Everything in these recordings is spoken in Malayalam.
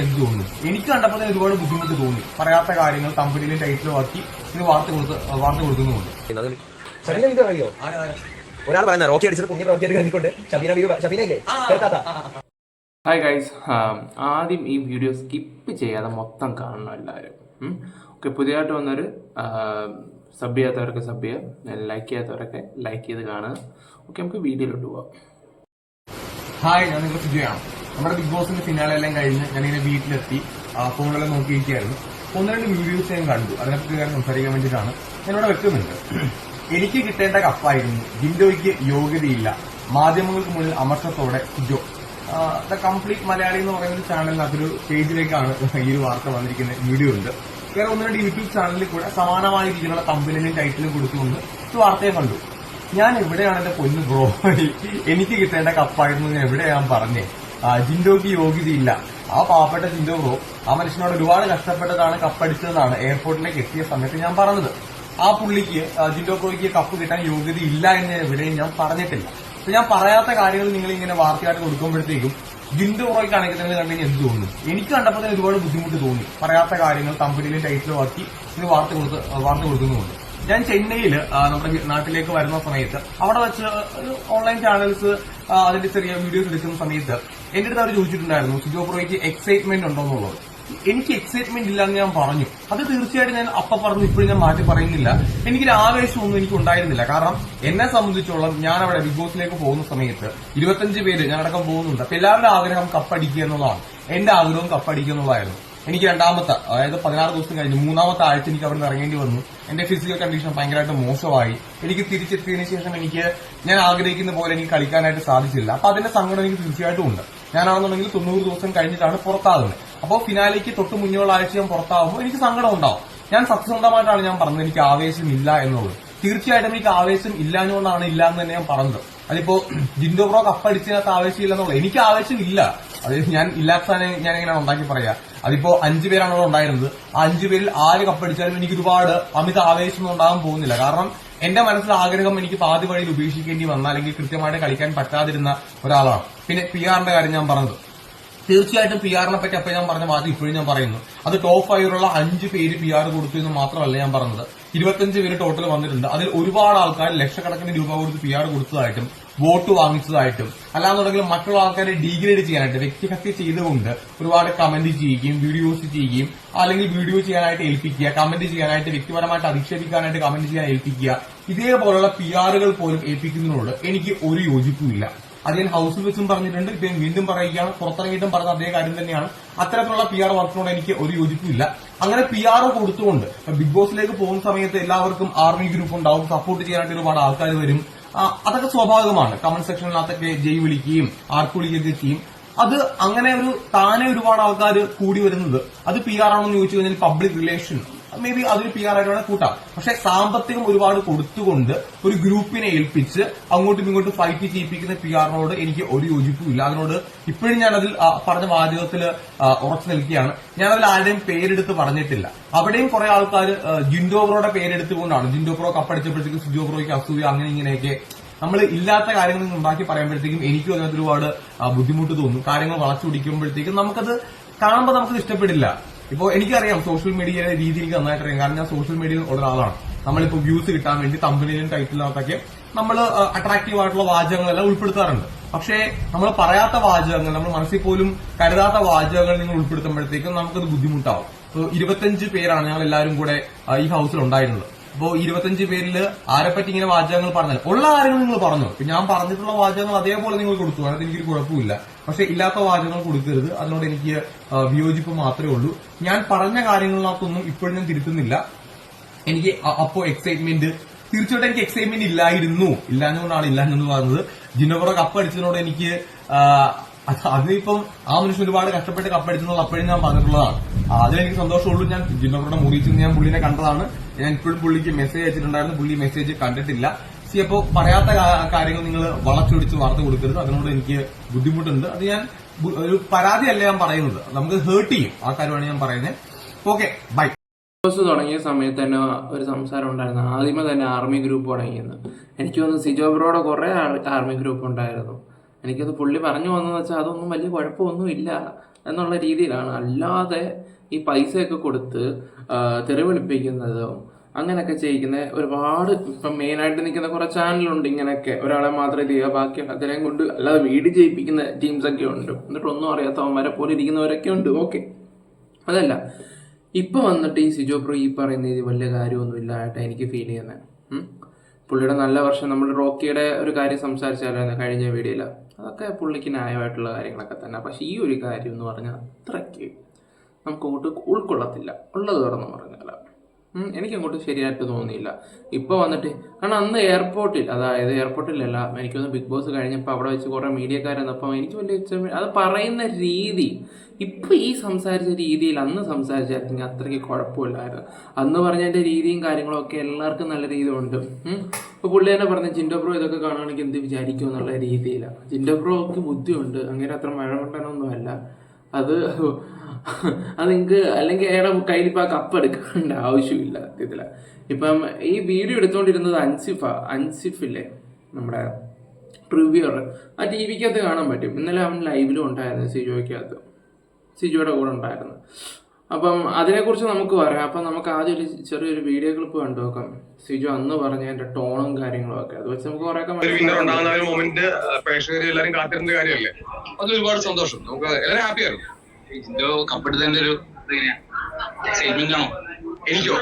എന്ത് തോന്നുന്നു. എനിക്ക് കണ്ടപ്പോൾ തന്നെ ഒരുപാട് ബുദ്ധിമുട്ട് തോന്നി. പറയാത്ത കാര്യങ്ങൾ കമ്പനിയിലെ ടൈറ്റിൽ ആക്കി ഇത് വാർത്ത കൊടുത്ത് വാർത്ത കൊടുക്കുന്നുണ്ട് അറിയോ ഒരാൾ പറയുന്ന റോക്കി അടിച്ചത് ഷബീന ഹായ് ഗൈസ് ആദ്യം ഈ വീഡിയോ സ്കിപ്പ് ചെയ്യാതെ മൊത്തം കാണണം എല്ലാവരും ഓക്കെ പുതിയതായിട്ട് വന്നൊരു സബ് ചെയ്യാത്തവരൊക്കെ സബ് ചെയ്യുക. ലൈക്ക് ചെയ്യാത്തവരൊക്കെ ലൈക്ക് ചെയ്ത് കാണുക. ഓക്കെ നമുക്ക് വീഡിയോയിലോട്ട് പോവാം. ഹായ് ഞാൻ നിങ്ങൾ സുജയാണ് നമ്മുടെ ബിഗ് ബോസിന്റെ ഫിനാലെ എല്ലാം കഴിഞ്ഞ് ഞാനിങ്ങനെ വീട്ടിലെത്തി. ഫോണിലെല്ലാം നോക്കിയിരിക്കുകയായിരുന്നു ഒന്ന് രണ്ട് വീഡിയോസ് ഞാൻ കണ്ടു. അതിനെപ്പറ്റി ഞാൻ സംസാരിക്കാൻ വേണ്ടിയിട്ടാണ്. ഞാനിവിടെ വെക്കുന്നുണ്ട്. എനിക്ക് കിട്ടേണ്ട കപ്പായിരുന്നു. ജിൻഡോയ്ക്ക് യോഗ്യതയില്ല. മാധ്യമങ്ങൾക്ക് മുന്നിൽ അമർഷത്തോടെ ജോ. ദ കംപ്ലീറ്റ് മലയാളി എന്ന് പറയുന്ന ഒരു അതൊരു പേജിലേക്കാണ് ഈ ഒരു വാർത്ത വന്നിരിക്കുന്ന വീഡിയോ ഉണ്ട്. വേറെ ഒന്ന് രണ്ട് യൂട്യൂബ് ചാനലിൽ കൂടെ സമാനമായ രീതിയിലുള്ള കമ്പനിയും ടൈറ്റിലും കൊടുത്തുകൊണ്ട് ഒരു വാർത്തയെ കണ്ടു. ഞാൻ എവിടെയാണ് എന്റെ പൊന്ന് ബ്രോ എനിക്ക് കിട്ടേണ്ട കപ്പായിരുന്നു ഞാൻ എവിടെയാണ് പറഞ്ഞേ? ജിൻഡോക്ക് യോഗ്യതയില്ല. ആ പാവപ്പെട്ട ജിൻഡോക്കോ ആ മനുഷ്യനോട് ഒരുപാട് കഷ്ടപ്പെട്ടതാണ് കപ്പടിച്ചതെന്നാണ് എയർപോർട്ടിലേക്ക് എത്തിയ സമയത്ത് ഞാൻ പറഞ്ഞത്. ആ പുള്ളിക്ക് ജിൻഡോക്കോയ്ക്ക് കപ്പ് കിട്ടാൻ യോഗ്യതയില്ല എന്ന് ഇവിടെയും ഞാൻ പറഞ്ഞിട്ടില്ല. അപ്പൊ ഞാൻ പറയാത്ത കാര്യങ്ങൾ നിങ്ങൾ ഇങ്ങനെ വാർത്തയായിട്ട് കൊടുക്കുമ്പോഴത്തേക്കും ജിൻഡോ ബ്രോയ്ക്ക് ആണെങ്കിൽ തന്നെ എന്ത് തോന്നുന്നു എനിക്ക് കണ്ടപ്പോൾ തന്നെ ഒരുപാട് ബുദ്ധിമുട്ട് തോന്നി. പറയാത്ത കാര്യങ്ങൾ കമ്പനിയിലെ ടൈറ്റിൽ വാക്കി ഇത് വാർത്ത കൊടുത്ത് വാർത്ത കൊടുക്കുന്നുമുണ്ട് ഞാൻ ചെന്നൈയിൽ നമ്മുടെ നാട്ടിലേക്ക് വരുന്ന സമയത്ത് അവിടെ വെച്ച് ഓൺലൈൻ ചാനൽസ് അതിന്റെ ചെറിയ വീഡിയോസ് എടുക്കുന്ന സമയത്ത് എന്റെ അടുത്ത് അവർ ചോദിച്ചിട്ടുണ്ടായിരുന്നു സിജോ പ്രോയ്ക്ക് എക്സൈറ്റ്മെന്റ് ഉണ്ടോന്നുള്ളത് എനിക്ക് എക്സൈറ്റ്മെന്റ് ഇല്ല എന്ന് ഞാൻ പറഞ്ഞു. അത് തീർച്ചയായിട്ടും ഞാൻ അപ്പ പറഞ്ഞു ഇപ്പോഴും ഞാൻ മാറ്റി പറയുന്നില്ല. എനിക്കൊരു ആവേശമൊന്നും എനിക്ക് ഉണ്ടായിരുന്നില്ല. കാരണം എന്നെ സംബന്ധിച്ചോളം ഞാൻ അവിടെ ബിഗ് ബോസിലേക്ക് പോകുന്ന സമയത്ത് ഇരുപത്തഞ്ച് പേര് ഞാൻ അടക്കം പോകുന്നുണ്ട്. അപ്പൊ എല്ലാവരുടെ ആഗ്രഹം കപ്പടിക്കുക എന്നുള്ളതാണ്. എന്റെ ആഗ്രഹവും കപ്പടിക്കുക എന്നുള്ളതായിരുന്നു. എനിക്ക് രണ്ടാമത്തെ അതായത് പതിനാറ് ദിവസം കഴിഞ്ഞ് മൂന്നാമത്തെ ആഴ്ച എനിക്ക് അവിടെ നിന്ന് ഇറങ്ങേണ്ടി വന്നു. എന്റെ ഫിസിക്കൽ കണ്ടീഷൻ ഭയങ്കരമായിട്ട് മോശമായി. എനിക്ക് തിരിച്ചെത്തിയതിനു ശേഷം എനിക്ക് ഞാൻ ആഗ്രഹിക്കുന്ന പോലെ എനിക്ക് കളിക്കാനായിട്ട് സാധിച്ചില്ല. അപ്പൊ അതിന്റെ സങ്കടം എനിക്ക് തീർച്ചയായിട്ടും ഉണ്ട്. ഞാനാണെന്നുണ്ടെങ്കിൽ തൊണ്ണൂറ് ദിവസം കഴിഞ്ഞിട്ടാണ് പുറത്താകുന്നത്. അപ്പോൾ ഫിനാലിക്ക് തൊട്ട് മുന്നേയുള്ള ആഴ്ച ഞാൻ പുറത്താകുമ്പോൾ എനിക്ക് സങ്കടം ഉണ്ടാവും ഞാൻ സത്യസന്ധമായിട്ടാണ് ഞാൻ പറഞ്ഞത് എനിക്ക് ആവേശമില്ല എന്നുള്ളത്. തീർച്ചയായിട്ടും എനിക്ക് ആവേശം ഇല്ലാഞ്ഞുകൊണ്ടാണ് ഇല്ല എന്ന് തന്നെ ഞാൻ പറഞ്ഞത്. അതിപ്പോ ജിൻഡോ ബ്രോ കപ്പടിച്ചതിനകത്ത് ആവേശമില്ല എന്നുള്ളത്. എനിക്ക് ആവേശമില്ല അത് ഞാൻ ഇല്ലാത്ത ഞാൻ എങ്ങനെയാണ് ഉണ്ടാക്കി പറയാ? അതിപ്പോ അഞ്ചു പേരാണ് അവിടെ ഉണ്ടായിരുന്നത്. ആ അഞ്ചു പേരിൽ ആര് കപ്പടിച്ചാലും എനിക്ക് ഒരുപാട് അമിത ആവേശമൊന്നും ഉണ്ടാകാൻ പോകുന്നില്ല. കാരണം എന്റെ മനസ്സിൽ ആഗ്രഹം എനിക്ക് പാതി വഴിയിൽ ഉപേക്ഷിക്കേണ്ടി വന്ന അല്ലെങ്കിൽ കൃത്യമായിട്ട് കളിക്കാൻ പറ്റാതിരുന്ന ഒരാളാണ്. പിന്നെ പി ആറിന്റെ കാര്യം ഞാൻ പറഞ്ഞത്. തീർച്ചയായിട്ടും പി ആറിനെ പറ്റി അപ്പൊ ഞാൻ പറഞ്ഞ വാദം ഇപ്പോഴും ഞാൻ പറയുന്നു. അത് ടോപ്പ് ഫൈവിലുള്ള അഞ്ച് പേര് പി ആർ കൊടുത്തു എന്ന് മാത്രമല്ല ഞാൻ പറഞ്ഞത്. ഇരുപത്തഞ്ച് പേര് ടോട്ടൽ വന്നിട്ടുണ്ട്. അതിൽ ഒരുപാട് ആൾക്കാർ ലക്ഷക്കണക്കിന് രൂപ കൊടുത്ത് പി ആർ കൊടുത്തതായിട്ടും വോട്ട് വാങ്ങിച്ചതായിട്ടും അല്ലാന്നുണ്ടെങ്കിൽ മറ്റുള്ള ആൾക്കാരെ ഡീഗ്രേഡ് ചെയ്യാനായിട്ട് വ്യക്തിഹത്യ ചെയ്തുകൊണ്ട് ഒരുപാട് കമന്റ് ചെയ്യുകയും വീഡിയോസ് ചെയ്യുകയും അല്ലെങ്കിൽ വീഡിയോ ചെയ്യാനായിട്ട് ഏൽപ്പിക്കുക കമന്റ് ചെയ്യാനായിട്ട് വ്യക്തിപരമായിട്ട് അധിക്ഷേപിക്കാനായിട്ട് കമന്റ് ചെയ്യാൻ ഏൽപ്പിക്കുക. ഇതേപോലുള്ള പി ആറുകൾ പോലും ഏൽപ്പിക്കുന്നതിനോട് എനിക്ക് ഒരു യോജിപ്പുമില്ല ഞാൻ ഹൗസിൽ വെച്ചും പറഞ്ഞിട്ടുണ്ട്. ഇദ്ദേഹം വീണ്ടും പറയുകയാണ്. പുറത്തിറങ്ങിയിട്ടും പറഞ്ഞ അതേ കാര്യം തന്നെയാണ്. അത്തരത്തിലുള്ള പി ആർ വർക്കിനോട് എനിക്ക് ഒരു യോജിപ്പില്ല. അങ്ങനെ പി ആർ കൊടുത്തുകൊണ്ട് ബിഗ് ബോസിലേക്ക് പോകുന്ന സമയത്ത് എല്ലാവർക്കും ആർമി ഗ്രൂപ്പ് ഉണ്ടാവും. സപ്പോർട്ട് ചെയ്യാനായിട്ട് ഒരുപാട് ആൾക്കാർ വരും. അതൊക്കെ സ്വാഭാവികമാണ്. കമന്റ് സെക്ഷനിനകത്തൊക്കെ ജയ് വിളിക്കുകയും ആർക്ക് വിളിക്കുകയൊക്കെ ചെയ്യും. അത് അങ്ങനെ ഒരു താനെ ഒരുപാട് ആൾക്കാർ കൂടി വരുന്നത്. അത് പി ആർ ആണോ എന്ന് ചോദിച്ചു കഴിഞ്ഞാൽ പബ്ലിക് റിലേഷൻ മേ ബി അതൊരു പി ആർ ആയിട്ട് വേണം കൂട്ടാം. പക്ഷെ സാമ്പത്തികം ഒരുപാട് കൊടുത്തുകൊണ്ട് ഒരു ഗ്രൂപ്പിനെ ഏൽപ്പിച്ച് അങ്ങോട്ടും ഇങ്ങോട്ടും ഫൈറ്റ് ചെയ്യിപ്പിക്കുന്ന പി ആറിനോട് എനിക്ക് ഒരു യോജിപ്പുമില്ല അതിനോട് ഇപ്പോഴും ഞാൻ അതിൽ പറഞ്ഞ വാചകത്തിൽ ഉറച്ചു നിൽക്കുകയാണ്. ഞാൻ അതിൽ ആരുടെയും പേരെടുത്ത് പറഞ്ഞിട്ടില്ല. അവിടെയും കുറെ ആൾക്കാർ ജിൻഡോ ബ്രോയുടെ പേരെടുത്തുകൊണ്ടാണ്. ജിൻഡോ ബ്രോ കപ്പടിച്ചപ്പോഴത്തേക്കും സുജോ ബ്രോയ്ക്ക് അസൂയ അങ്ങനെ ഇങ്ങനെയൊക്കെ നമ്മൾ ഇല്ലാത്ത കാര്യങ്ങൾ ഉണ്ടാക്കി പറയുമ്പോഴത്തേക്കും എനിക്കും അതിനകത്ത് ഒരുപാട് ബുദ്ധിമുട്ട് തോന്നും. കാര്യങ്ങൾ വളച്ചു പിടിക്കുമ്പോഴത്തേക്കും നമുക്കത് കാണുമ്പോൾ നമുക്കത് ഇഷ്ടപ്പെടില്ല. ഇപ്പോ എനിക്കറിയാം സോഷ്യൽ മീഡിയയുടെ രീതി നന്നായിട്ട് അറിയാം കാരണം ഞാൻ സോഷ്യൽ മീഡിയയിൽ ഉള്ള ആളാണ്. നമ്മളിപ്പോ വ്യൂസ് കിട്ടാൻ വേണ്ടി തമ്പനിയിലും ടൈറ്റിലിനകത്തൊക്കെ നമ്മൾ അട്രാക്റ്റീവ് ആയിട്ടുള്ള വാചകങ്ങളെല്ലാം ഉൾപ്പെടുത്താറുണ്ട്. പക്ഷേ നമ്മൾ പറയാത്ത വാചകങ്ങൾ നമ്മൾ മനസ്സിൽ പോലും കരുതാത്ത വാചകങ്ങൾ നിങ്ങൾ ഉൾപ്പെടുത്തുമ്പോഴത്തേക്കും നമുക്കത് ബുദ്ധിമുട്ടാവും. ഇപ്പൊ ഇരുപത്തഞ്ച് പേരാണ് ഞങ്ങൾ എല്ലാവരും കൂടെ ഈ ഹൗസിൽ ഉണ്ടായിരുന്നത്. അപ്പോൾ ഇരുപത്തഞ്ച് പേരിൽ ആരെപ്പറ്റി ഇങ്ങനെ വാചകങ്ങൾ പറഞ്ഞാൽ ഉള്ള കാര്യങ്ങൾ നിങ്ങൾ പറഞ്ഞു? ഞാൻ പറഞ്ഞിട്ടുള്ള വാചകങ്ങൾ അതേപോലെ നിങ്ങൾ കൊടുത്തു. എനിക്കൊരു കുഴപ്പമില്ല പക്ഷെ ഇല്ലാത്ത വാചകങ്ങൾ കൊടുക്കരുത്. അതിനോട് എനിക്ക് വിയോജിപ്പ് മാത്രമേ ഉള്ളൂ. ഞാൻ പറഞ്ഞ കാര്യങ്ങളിനകത്തൊന്നും ഇപ്പോഴും ഞാൻ തിരുത്തുന്നില്ല. എനിക്ക് അപ്പോ എക്സൈറ്റ്മെന്റ് തീർച്ചയായിട്ടും എനിക്ക് എക്സൈറ്റ്മെന്റ് ഇല്ലായിരുന്നു. ഇല്ലാഞ്ഞുകൊണ്ടാണ് ഇല്ലാഞ്ഞെന്ന് പറഞ്ഞത് ജിന്നോറ കപ്പ് അടിച്ചതിനോട് എനിക്ക് അതിനിപ്പം ആ മനുഷ്യൻ ഒരുപാട് കഷ്ടപ്പെട്ട് കപ്പടിച്ചെന്നുള്ള അപ്പോഴും ഞാൻ പറഞ്ഞിട്ടുള്ളതാണ്. അതിലെനിക്ക് സന്തോഷമുള്ളൂ. ഞാൻ ജിന്നോറുടെ മുറിയിൽ ഞാൻ പുള്ളിനെ കണ്ടതാണ്. ഞാൻ ഇപ്പോഴും പുള്ളിക്ക് മെസ്സേജ് അയച്ചിട്ടുണ്ടായിരുന്നു. പുള്ളി മെസ്സേജ് കണ്ടിട്ടില്ല. സി അപ്പോ പറയാത്ത കാര്യങ്ങൾ നിങ്ങൾ വളച്ചൊടിച്ച് വാർത്ത കൊടുക്കരുത്. അതിനോട് എനിക്ക് ബുദ്ധിമുട്ടുണ്ട്. അത് ഞാൻ ഒരു പരാതിയല്ല ഞാൻ പറയുന്നത്. നമുക്ക് ഹേർട്ട് ചെയ്യും. ആ കാര്യമാണ് ഞാൻ പറയുന്നത്. ഓക്കെ ബൈ ബോസ് തുടങ്ങിയ സമയത്ത് തന്നെ ഒരു സംസാരം ഉണ്ടായിരുന്നു. ആദ്യമേ തന്നെ ആർമി ഗ്രൂപ്പ് തുടങ്ങിയിരുന്നു. എനിക്ക് തോന്നുന്നു സിജോ ബ്രോയുടെ കുറേ ആർമി ഗ്രൂപ്പ് ഉണ്ടായിരുന്നു. എനിക്കത് പുള്ളി പറഞ്ഞു വന്നതെന്ന് വെച്ചാൽ അതൊന്നും വലിയ കുഴപ്പമൊന്നും ഇല്ല എന്നുള്ള രീതിയിലാണ്. അല്ലാതെ ഈ പൈസയൊക്കെ കൊടുത്ത് ആ, തെറി വിളിപ്പിക്കുന്നതും അങ്ങനെയൊക്കെ ചെയ്യിക്കുന്ന ഒരുപാട് ഇപ്പം മെയിനായിട്ട് നിൽക്കുന്ന കുറേ ചാനലുണ്ട് ഇങ്ങനെയൊക്കെ. ഒരാളെ മാത്രമേ ചെയ്യുക ബാക്കി അതിനെ കൊണ്ട് അല്ലാതെ വീട് ചെയ്യിപ്പിക്കുന്ന ടീംസൊക്കെ ഉണ്ട്. എന്നിട്ടൊന്നും അറിയാത്തവന്മാരെ പോലെ ഇരിക്കുന്നവരൊക്കെ ഉണ്ട്. ഓക്കെ അതല്ല. ഇപ്പൊ വന്നിട്ട് ഈ സിജോ പ്രോ ഈ പറയുന്ന ഇത് വലിയ കാര്യമൊന്നും ഇല്ലായിട്ട് എനിക്ക് ഫീൽ ചെയ്യുന്നത്. പുള്ളിയുടെ നല്ല വർഷം നമ്മൾ റോക്കിയുടെ ഒരു കാര്യം സംസാരിച്ചാലായിരുന്നു കഴിഞ്ഞ വീഡിയോയിൽ അതൊക്കെ പുള്ളിക്ക് ന്യായമായിട്ടുള്ള കാര്യങ്ങളൊക്കെ തന്നെ. പക്ഷെ ഈ ഒരു കാര്യം എന്ന് പറഞ്ഞാൽ അത്രയ്ക്ക് നമുക്ക് അങ്ങോട്ട് ഉൾക്കൊള്ളത്തില്ല. ഉള്ളത് തുറന്ന് പറഞ്ഞാൽ എനിക്കങ്ങോട്ട് ശരിയായിട്ട് തോന്നിയില്ല. ഇപ്പോൾ വന്നിട്ട് കാരണം അന്ന് എയർപോർട്ടിൽ അതായത് എയർപോർട്ടിലല്ല എനിക്കൊന്ന് ബിഗ് ബോസ് കഴിഞ്ഞപ്പോൾ അവിടെ വെച്ച് കുറേ മീഡിയക്കാർ വന്നപ്പോൾ എനിക്ക് വലിയ അത് പറയുന്ന രീതി ഇപ്പം ഈ സംസാരിച്ച രീതിയിൽ അന്ന് സംസാരിച്ചായിരുന്നെങ്കിൽ അത്രയ്ക്ക് കുഴപ്പമില്ലായിരുന്നു. അന്ന് പറഞ്ഞതിന്റെ രീതിയും കാര്യങ്ങളും ഒക്കെ എല്ലാവർക്കും നല്ല രീതി ഉണ്ട്. ഇപ്പോൾ പുള്ളി തന്നെ പറഞ്ഞ ജിൻഡോ ബ്രോ ഇതൊക്കെ കാണുകയാണെങ്കിൽ എന്ത് വിചാരിക്കും എന്നുള്ള രീതിയിലാണ് ജിൻഡോ ബ്രോക്ക് ബുദ്ധിയുണ്ട് അങ്ങനെ അത്ര മഴമണ്ടനൊന്നുമല്ല അത് അത് നിങ്ങൾക്ക് അല്ലെങ്കിൽ അയാളുടെ കയ്യിൽ ഇപ്പൊ ആ കപ്പ് എടുക്കേണ്ട ആവശ്യമില്ല ഇതില ഇപ്പം ഈ വീഡിയോ എടുത്തുകൊണ്ടിരുന്നത് അൻസിഫ അൻസിഫില്ലേ? നമ്മുടെ പ്രിവ്യൂർ ആ ടി വിക്കകത്ത് കാണാൻ പറ്റും. ഇന്നലെ അവൻ ലൈവിലും ഉണ്ടായിരുന്നു സിജോയ്ക്കകത്ത്. സിജോയുടെ കൂടെ ഉണ്ടായിരുന്നു. അപ്പം അതിനെക്കുറിച്ച് നമുക്ക് പറയാം. അപ്പം നമുക്ക് ആദ്യം ഒരു ചെറിയൊരു വീഡിയോ ക്ലിപ്പ് കണ്ടു നോക്കാം സിജു അന്ന് പറഞ്ഞ അതിന്റെ ടോണും കാര്യങ്ങളും ഒക്കെ അത് വെച്ച് നമുക്ക് കുറെ ഒരു വിന്നർ. ഉണ്ടാകുന്ന ഒരു മൊമെന്റ് പ്രേക്ഷകർ കാത്തിരുന്ന കാര്യമല്ലേ? അത് ഒരുപാട് സന്തോഷം. നമുക്ക് എല്ലാവരും ഹാപ്പി ആയിരുന്നു. ഇതിന്റെ കപ്പെടുത്തതിന്റെ ഒരു എക്സൈറ്റ്മെന്റ് ആണോ? എനിക്കോ?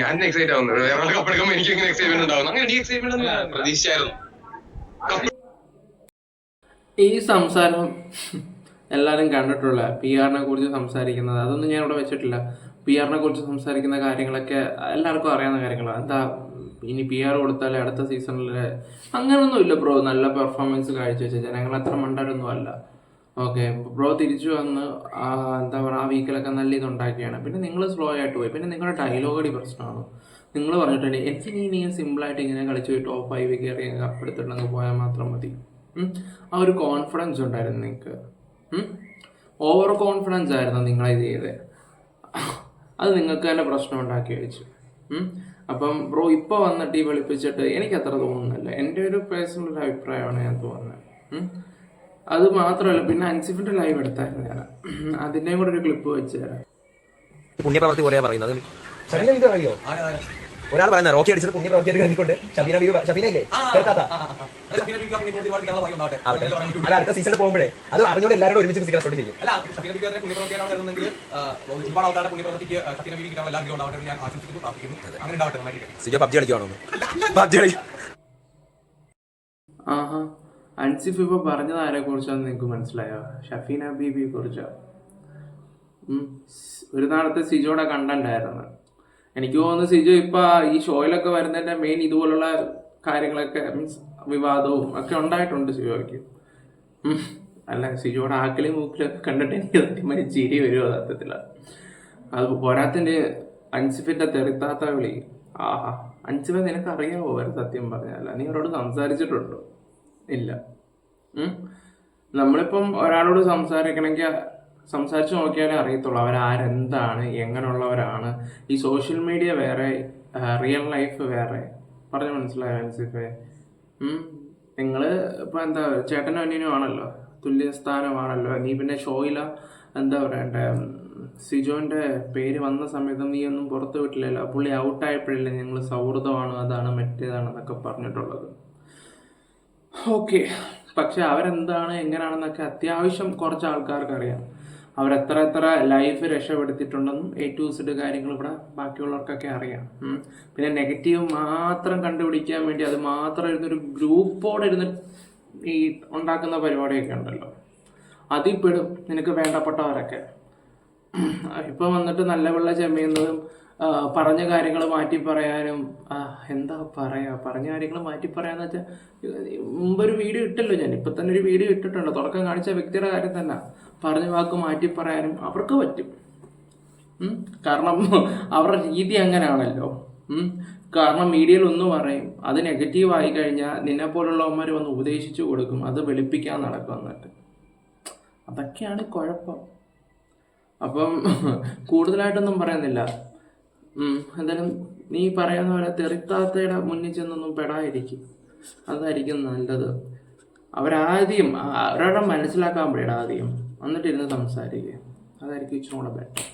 ഞാൻ എക്സൈറ്റ് ആവുന്നത് വേറെ കപ്പെടുക്കുമ്പോൾ എനിക്ക് എങ്ങനെ എക്സൈറ്റ്മെന്റ് ഉണ്ടാവുന്നു അങ്ങനെ എനിക്ക് എക്സൈറ്റ്മെന്റ് ഈ സംസാരം എല്ലാവരും കണ്ടിട്ടുള്ള പി ആറിനെ കുറിച്ച് സംസാരിക്കുന്നത്. അതൊന്നും ഞാൻ ഇവിടെ വെച്ചിട്ടില്ല. പി ആറിനെ കുറിച്ച് സംസാരിക്കുന്ന കാര്യങ്ങളൊക്കെ എല്ലാവർക്കും അറിയാവുന്ന കാര്യങ്ങളാണ്. എന്താ ഇനി പി ആർ കൊടുത്താൽ അടുത്ത സീസണിൽ അങ്ങനൊന്നും ഇല്ല ബ്രോ. നല്ല പെർഫോമൻസ് കാഴ്ചവെച്ച ജനങ്ങൾ അത്ര മണ്ടരൊന്നും അല്ല. ഓക്കെ ബ്രോ തിരിച്ചു വന്ന് എന്താ പറയുക ആ വീക്കിലൊക്കെ നല്ല ഇതുണ്ടാക്കിയാണ്. പിന്നെ നിങ്ങൾ സ്ലോ ആയിട്ട് പോയി. പിന്നെ നിങ്ങളുടെ ഡയലോഗ് അടി പ്രശ്നമാണ് നിങ്ങൾ പറഞ്ഞിട്ടുണ്ട് എനിക്ക് നീ നീ സിമ്പിളായിട്ട് ഇങ്ങനെ കളിച്ച് പോയി ടോപ്പ് ഫൈവ് കയറി കപ്പെടുത്തിട്ടങ്ങ് പോയാൽ മാത്രം മതി. ആ ഒരു കോൺഫിഡൻസ് ഉണ്ടായിരുന്നു നിങ്ങൾക്ക് ഓവർ കോൺഫിഡൻസ് ആയിരുന്നു നിങ്ങൾ ഇത് ചെയ്തത് അത് നിങ്ങൾക്ക് തന്നെ പ്രശ്നം ഉണ്ടാക്കി വെച്ചു അപ്പം ബ്രോ ഇപ്പോൾ വന്നിട്ട് ഈ വെളുപ്പിച്ചിട്ട് എനിക്ക് അത്ര തോന്നുന്നില്ല. എന്റെ ഒരു പേഴ്സണൽ ഒരു അഭിപ്രായമാണ് ഞാൻ തോന്നുന്നത്. അത് മാത്രമല്ല പിന്നെ അൻസിഫിന്റെ ലൈവ് എടുത്തായിരുന്നു ഞാൻ. അതിന്റെയും കൂടെ ഒരു ക്ലിപ്പ് വെച്ച് തരാം. പുണ്യപ്രവർത്തി പറയാ പറയുന്നത്. അറിയോ? ഒരാൾ പറയുന്ന റോക്കി അടിച്ചത് പുണ്യപ്രവർത്തിയായിട്ട് കണ്ടിക്കൊണ്ട് ഷബീന ബീബി ഷബീന ഇല്ലേ കേൾക്കാത്ത. അത്. അടുത്ത സീസണിൽ പോകുമ്പോഴേ അത് അറിഞ്ഞോണ്ട് എല്ലാവരും ഒരുമിച്ച് ഫിസിക്കൽ റെക്കോർഡ് ചെയ്യും. അല്ല സിജോ പബ്ജി കളിക്കുവാണോ പബ്ജി കളി. ആഹാ. അൻസിഫ് ഇപ്പോൾ പറഞ്ഞത് ആരെ കുറിച്ചാന്ന് നിങ്ങൾക്ക് മനസ്സിലായോ? ഷഫീന ബീബിയെ കുറിച്ചോ? ഒരു നാളത്തെ സിജോടെ കണ്ടന്റ് ആയിരുന്നു എനിക്ക് തോന്നുന്നു സിജു ഇപ്പൊ ഈ ഷോയിലൊക്കെ വരുന്നതിന്റെ മെയിൻ ഇതുപോലുള്ള കാര്യങ്ങളൊക്കെ മീൻസ് വിവാദവും ഒക്കെ ഉണ്ടായിട്ടുണ്ട് സിജോയ്ക്ക്. അല്ല സിജോയുടെ ആക്കലി മൂക്കിലൊക്കെ കണ്ടിട്ട് എനിക്ക് സത്യം പറഞ്ഞാൽ ചിരി വരുമോ സത്യത്തില. അത് പോരാത്തിന്റെ അൻസിഫിന്റെ തെറിത്താത്ത വിളി. ആഹാ. അൻസിഫ നിനക്ക് അറിയാവോ ഒരു സത്യം പറഞ്ഞല്ല നീ അവരോട് സംസാരിച്ചിട്ടുണ്ടോ? ഇല്ല. നമ്മളിപ്പം ഒരാളോട് സംസാരിക്കണമെങ്കിൽ സംസാരിച്ച് നോക്കിയാലേ അറിയത്തുള്ളൂ. അവരാരെന്താണ്? എങ്ങനെയുള്ളവരാണ്? ഈ സോഷ്യൽ മീഡിയ വേറെ റിയൽ ലൈഫ് വേറെ. പറഞ്ഞു മനസ്സിലായോ അൻസിഫെ? നിങ്ങൾ ഇപ്പം എന്താ ചേട്ടനും അനിയനും ആണല്ലോ? തുല്യ സ്ഥാനമാണല്ലോ. നീ പിന്നെ ഷോയില? എന്താ പറയണ്ടേ? സിജോന്റെ പേര് വന്ന സമയത്ത് നീ ഒന്നും പുറത്ത് വിട്ടില്ലല്ലോ? പുള്ളി ഔട്ടായപ്പോഴല്ലേ ഞങ്ങൾ സൗഹൃദമാണ് അതാണ് മറ്റേതാണെന്നൊക്കെ പറഞ്ഞിട്ടുള്ളത്. ഓക്കെ. പക്ഷെ അവരെന്താണ് എങ്ങനെയാണെന്നൊക്കെ അത്യാവശ്യം കുറച്ച് ആൾക്കാർക്ക് അറിയാം അവരെത്ര എത്ര എത്ര ലൈഫ് രക്ഷപ്പെടുത്തിയിട്ടുണ്ടെന്നും എ ടു സെഡ് കാര്യങ്ങൾ ഇവിടെ ബാക്കിയുള്ളവർക്കൊക്കെ അറിയാം. പിന്നെ നെഗറ്റീവ് മാത്രം കണ്ടുപിടിക്കാൻ വേണ്ടി അത് മാത്രം ഇരുന്നൊരു ഗ്രൂപ്പോടെ ഇരുന്ന് ഈ ഉണ്ടാക്കുന്ന പരിപാടിയൊക്കെ ഉണ്ടല്ലോ. അതിൽ പെടും നിനക്ക് വേണ്ടപ്പെട്ടവരൊക്കെ. ഇപ്പൊ വന്നിട്ട് നല്ല വെള്ള ചെമ്മയുന്നതും പറഞ്ഞ കാര്യങ്ങൾ മാറ്റി പറയാനും എന്താ പറയാ? പറഞ്ഞ കാര്യങ്ങൾ മാറ്റി പറയാന്ന് വെച്ചാൽ മുമ്പൊരു വീഡിയോ ഇട്ടല്ലോ ഞാൻ. ഇപ്പൊ തന്നെ ഒരു വീഡിയോ ഇട്ടിട്ടുണ്ട്. തുടക്കം കാണിച്ച വ്യക്തിയുടെ കാര്യം തന്നെ. പറഞ്ഞ വാക്ക് മാറ്റി പറയാനും അവർക്ക് പറ്റും. കാരണം അവരുടെ രീതി അങ്ങനെയാണല്ലോ. കാരണം മീഡിയയിൽ ഒന്ന് പറയും അത് നെഗറ്റീവ് ആയി കഴിഞ്ഞാൽ നിന്നെ പോലുള്ളവന്മാർ വന്ന് ഉപദേശിച്ചു കൊടുക്കും അത് വെളുപ്പിക്കാൻ നടക്കും എന്നിട്ട്. അതൊക്കെയാണ് കുഴപ്പം. അപ്പം കൂടുതലായിട്ടൊന്നും പറയുന്നില്ല. എന്തായാലും നീ പറയുന്ന പോലെ തെറിത്താത്തയുടെ മുന്നിൽ ചെന്നൊന്നും പെടാതിരിക്കും. അതായിരിക്കും നല്ലത്. അവരാദ്യം അവരവിടെ മനസ്സിലാക്കാൻ പറ്റില്ല ആദ്യം. എന്നിട്ട് ഇരുന്ന് സംസാരിക്കുക അതായിരിക്കും ഇച്ചിരി കൂടെ ബെറ്റർ